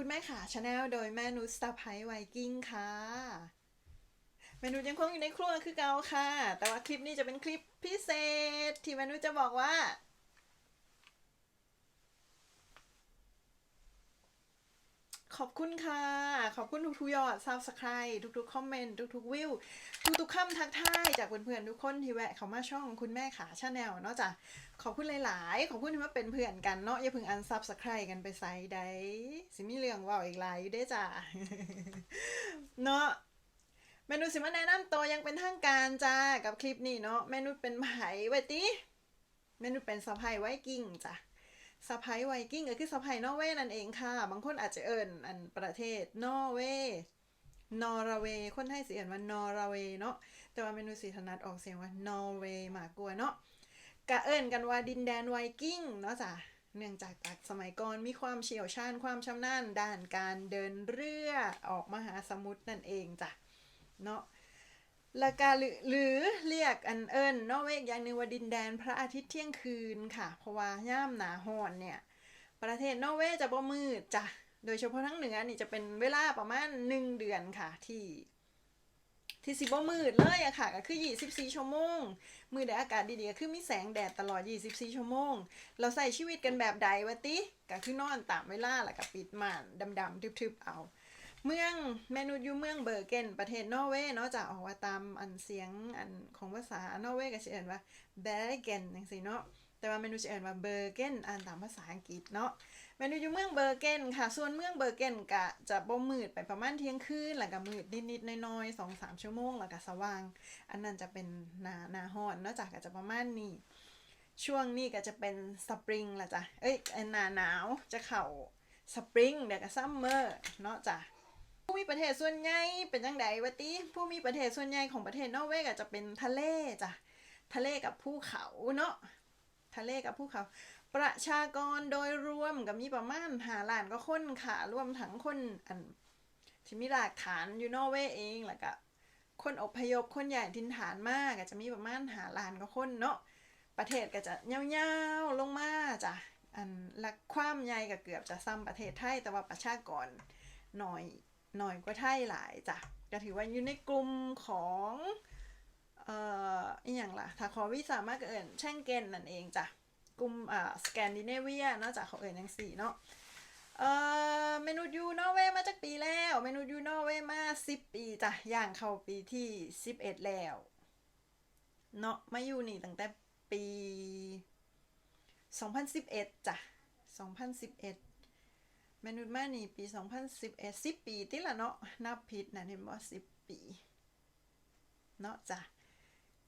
คุณแม่ขาชาแนลโดยแม่นุชสตาร์ไพไวกิ้งค่ะเมนูยังคงอยู่ในครัวคือเก่าค่ะ แต่ว่าคลิปนี้จะเป็นคลิปพิเศษ ที่เมนูจะบอกว่า ขอบคุณค่ะ ขอบคุณทุกๆยอดซับสไครต์ทุกๆคอมเมนต์ทุกๆวิวทุกๆคำทักทายจากเพื่อนๆทุกคนที่แวะเข้ามาช่องคุณแม่ขาชาแนลเนาะจ้ะขอบคุณหลายๆ ขอบคุณที่มาเป็นเพื่อนกันเนาะอย่าเพิ่งอันซับสไครต์กันไปไซด์ได้สิมีเรื่องว่าอีกหลายอยู่ด้จ้ะเนาะเมนูสิมาแนะนำตัวยังเป็นทางการจ้ากับคลิปนี้เนาะเมนูเป็นไผ่ไว้ติเมนูเป็นสะพายไว้กิ้งจ้ะ สะพายไวกิ้งก็คือสะพายนอร์เวย์นั่นเองค่ะ บางคนอาจจะเอิญอันประเทศนอร์เวย์นอร์เวย์คนไทยสิเอิญว่านอร์เวย์เนาะแต่ว่าเมนูสิถนัดออกเสียงว่านอร์เวย์มากกว่าเนาะกะเอิญกันว่าดินแดนไวกิ้งเนาะจ้ะเนื่องจากจากสมัยก่อนมีความเชี่ยวชาญความชำนาญด้านการเดินเรือออกมหาสมุทรนั่นเองจ้ะเนาะ ละกาหรือหรือเรียกอันเอิญนอร์เวย์อย่างหนึ่งว่าดินแดนพระอาทิตย์เที่ยงคืนค่ะ เพราะว่าย่ามหนาหอนเนี่ย ประเทศนอร์เวย์จะบ่มืดจ้ะ โดยเฉพาะทั้งเหนือนี่จะเป็นเวลาประมาณหนึ่งเดือนค่ะที่ ที่สิบ่มืดเลยอะค่ะ ก็คือ 24 ชั่วโมง มือแดดอากาศดีๆคือมีแสงแดดตลอด 24 ชั่วโมง เราใส่ชีวิตกันแบบใดวะติก็คือนอนตามเวลาแล้วก็ปิดม่านดำๆทึบๆเอา เมืองเมนูยูเมืองเบอร์เกนประเทศนอร์เวย์เนาะจะออกว่าตามอันเสียงอันของภาษานอร์เวย์ก็สิเอ่นว่าเบร์เกนจังซี่เนาะแต่ว่าเมนูจะเอ่นว่าเบอร์เกนอ่านตามภาษาอังกฤษเนาะเมนูอยู่เมืองเบอร์เกนค่ะ ส่วนเมืองเบอร์เกนกะจะบ่มืดไปประมาณเที่ยงคืนแล้วก็มืดนิดๆน้อยๆสองสามชั่วโมงแล้วก็สว่าง อันนั้นจะเป็นนาหนาฮ้อนเนาะจ้ะก็จะประมาณนี้ช่วงนี้ก็จะเป็นสปริงละจ้ะเอ้ยหนาหนาวจะเข้าสปริงเดี๋ยวก็ซัมเมอร์เนาะจ้ะ ผู้มีประเทศส่วนใหญ่เป็นจังไดวะติผู้มีประเทศส่วนใหญ่ของประเทศนอร์เวย์ก็จะเป็นทะเลจ้ะทะเลกับภูเขาเนาะทะเลกับภูเขา ประชากรโดยรวมก็มีประมาณหาล้านก็คนค่ะรวมทั้งคนอันที่มีรากฐานอยู่นอร์เวย์เองแล้วก็คนอพยพคนใหญ่ทินฐานมากก็จะมีประมาณหาล้านก็คนเนาะประเทศก็จะยาวๆลงมาจ้ะอันละความใหญ่ก็เกือบจะซ้ำประเทศไทยแต่ว่าประชากรน้อย น้อยกว่าไทยหลายจ้ะก็ถือว่าอยู่ในกลุ่มของเอ่ออีหยังล่ะถ้าขอวีซ่ามากเอินแช่งเกนนั่นเองจ้ะกลุ่มอ่าสแกนดิเนเวียเนาะจากเขาเอ่ยยังสี่เนาะเอ่อเมนูยูนอร์เวย์มาจากปีแล้ว เมนูยูนอร์เวย์มาสิบปีจ้ะย่างเข้าปีที่สิบเอ็ดแล้วเนาะมาอยู่นี่ตั้งแต่ปีสองพันสิบเอ็ดจ้ะสองพันสิบเอ็ด มนูมานี่ปีสองพันสิบเอ็ดสิบปีติละเนาะนับผิดนะเห็นบ่สิบปี เนาะจ้ะ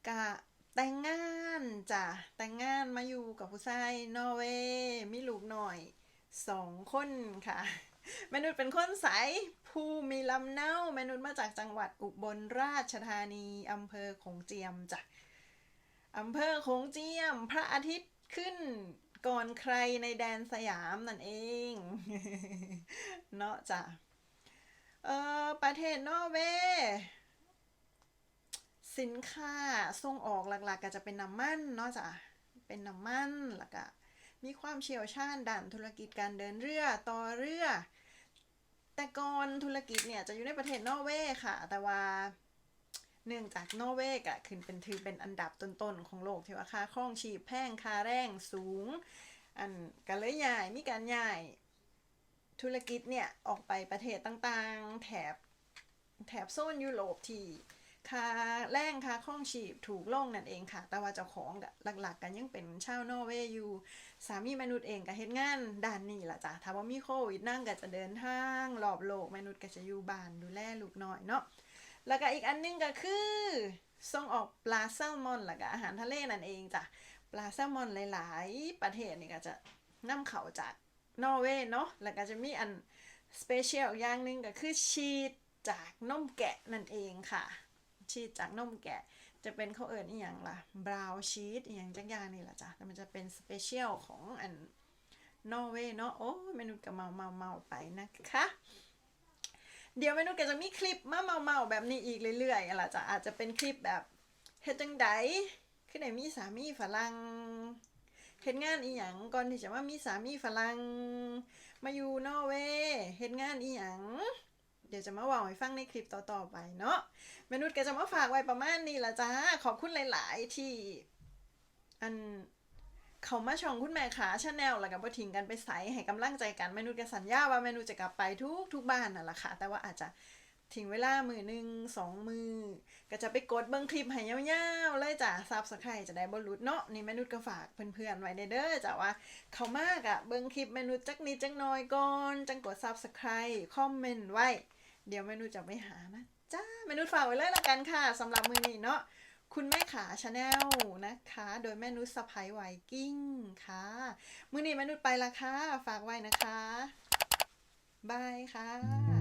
กะแต่งงานจ้ะแต่งงานมาอยู่กับผู้ชายนอร์เวย์มีลูกหน่อยสองคนค่ะแมนุษเป็นคนใสายภูมีลำเนาแมนุษมาจากจังหวัดอุบลราชธานีอำเภอโขงเจียมจ้ะอำเภอโขงเจียม พระอาทิตย์ขึ้น ก่อนใครในแดนสยามนั่นเอง เนาะจ้ะเออประเทศนอร์เวย์สินค้าส่งออกหลักๆ ก็จะเป็นน้ำมันเนาะจ้ะเป็นน้ำมันแล้วก็มีความเชี่ยวชาญด้านธุรกิจการเดินเรือต่อเรือ แต่ก่อนธุรกิจเนี่ยจะอยู่ในประเทศนอร์เวย์ค่ะ แต่ว่า เนื่องจากนอร์เวย์ก็ขึ้นเป็นถือเป็นอันดับต้นๆของโลกที่ว่าค่าครองชีพแพงค่าแรงสูง อันก็เลยย้ายมีการย้ายธุรกิจเนี่ย ออกไปประเทศต่างๆ แถบแถบโซนยุโรปที่ค่าแรงค่าข้องชีพถูกลงนั่นเองค่ะ แต่ว่าเจ้าของหลัก ๆ กันยังเป็นชาวนอร์เวย์อยู่สามีมนุษย์เองก็เฮ็ดงานด้านนี้ล่ะจ้ะถ้าว่ามีโควิดนั่งก็จะเดินทางรอบโลกมนุษย์ก็จะอยู่บ้านดูแลลูกน้อยเนาะ แล้วก็อีกอันหนึงก็คือส่งออกปลาแซลมอนแล้วก็อาหารทะเลนั่นเองจ้ะปลาแซลมอนหลายๆ ประเทศนี่ก็จะนำเข้าจากนอร์เวย์เนาะแล้วก็จะมีอันสเปเชียลอย่างหนึงก็คือชีสจากนมแกะนั่นเองค่ะ ชีสจากนมแกะจะเป็นเขาเอิญอีหยังล่ะบราวชีสอีหยังจักอย่างนี่ล่ะจ้ะแต่มันจะเป็นสเปเชียลของอันนอร์เวย์เนาะโอ้เมนูก็เมาเมาเมาไปนะคะ เดี๋ยวเมนูก็จะมีคลิปมาเมาเมาแบบนี้อีกเรื่อยๆอะล่ะจ้ะอาจจะเป็นคลิปแบบเฮ็ดจังไดคือไหนมีสามีฝรั่งเฮ็ดงานอีหยังก่อนที่จะว่ามีสามีฝรั่งมาอยู่นอร์เวย์เฮ็ดงานอีหยังเดี๋ยวจะมาว่าให้ฟังในคลิปต่อๆไปเนาะมนุษย์ก็จะมาฝากไว้ประมาณนี้ละจ้าขอบคุณหลาย ๆ ที่อัน เขามาช่องคุณแม่ขาชาแนลแล้วก็บ่ทิ้งกันไปใส่ให้กำลังใจกันเมนูกสัญญาว่าเมนูจะกลับไปทุกทุกบ้านนั่นแหละค่ะ แต่ว่าอาจจะทิ้งเวลามือหนึ่งสองมือ ก็จะไปกดเบิ่งคลิปให้ยาวๆ เลยจ้ะซับสไครจะได้บ่หลุดเนาะนี่เมนูก็ฝากเพื่อนๆไว้เด้อจ้ะว่า เขามากอะเบิ่งคลิปเมนูจักนิดจักหน้อยก่อนจังกดซับสไครคอมเมนต์ไว้ เดี๋ยวเมนูจะไปหานะจ้าเมนูฝากไว้เลยละกันค่ะสำหรับมือนี้เนาะ คุณแม่ขาชาแนลนะคะ โดยแม่นุชสไพายไวกิ้งค่ะ มือนี้แม่นุชไปละค่ะ ฝากไว้นะคะ บายค่ะ